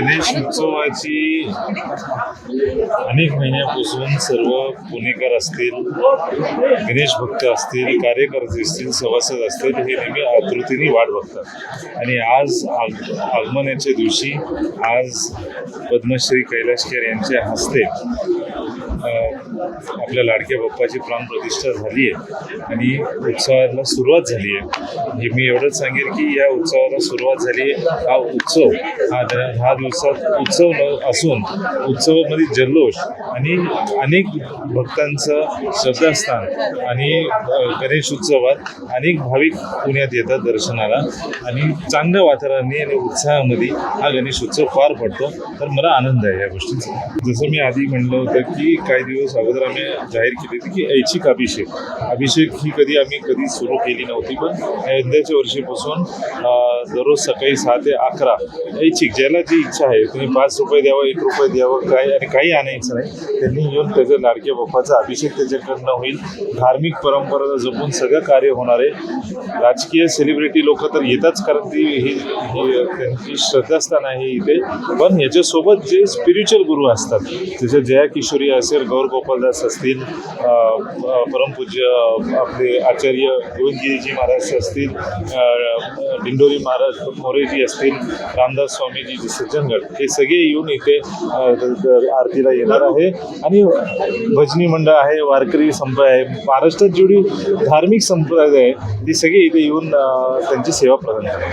गणेश उत्सवाची अनेक महिन्यापासून सर्व पुणेकर असतील गणेश भक्त असतील कार्यकर्ते असतील सभासद असतील हे नेहमी आतुरतेने वाट बघतात. आणि आज आग आगमनाच्या दिवशी आज पद्मश्री कैलाशकर यांच्या हस्ते आपल्या लाडक्या बाप्पाची प्राणप्रतिष्ठा झाली आहे आणि उत्सवाला सुरुवात झाली आहे. मी एवढंच सांगेन की या उत्सवाला सुरुवात झाली आहे. हा उत्सव हा हा दिवसात उत्सव असून उत्सवामध्ये जल्लोष आणि अनेक भक्तांचं श्रद्धास्थान आणि गणेश उत्सवात अनेक भाविक पुण्यात येतात दर्शनाला आणि चांगल्या वातावरणाने आणि उत्साहामध्ये हा गणेश उत्सव पार पडतो. तर मला आनंद आहे या गोष्टीचा. जसं मी आधी म्हणलं होतं की काही दिवस अगोदर आम्ही जाहीर केली होती की ऐच्छिक अभिषेक. अभिषेक ही कधी आम्ही कधी सुरू केली नव्हती पण यंदाच्या वर्षीपासून दररोज सकाळी सहा ते अकरा ऐच्छिक ज्याला जी इच्छा आहे तुम्ही पाच रुपये द्यावं एक रुपये द्यावं काय आणि काही आणायचं नाही त्यांनी येऊन त्याच्या लाडक्या बाप्पाचा अभिषेक त्याच्याकडनं होईल. धार्मिक परंपरा जपून सगळं कार्य होणार आहे. राजकीय सेलिब्रिटी लोक तर येतच कारण ती ही त्यांची श्रद्धास्थान आहे इथे. पण याच्यासोबत जे स्पिरिच्युअल गुरु असतात जसे जया किशोरी असेल गौर गोपालदास असतील परमपूज्य आपले आचार्य गोविंदगिरीजी महाराज असतील दिंडोरी महाराज मोरेजी असतील रामदास स्वामीजी जे सज्जनगड हे सगळे येऊन इथे आरतीला येणार आहे. आणि भजनी मंडळ आहे वारकरी संप्रदाय आहे महाराष्ट्रात जेवढी धार्मिक संप्रदाय आहे ती सगळी इथे येऊन त्यांची सेवा प्रदान करतात.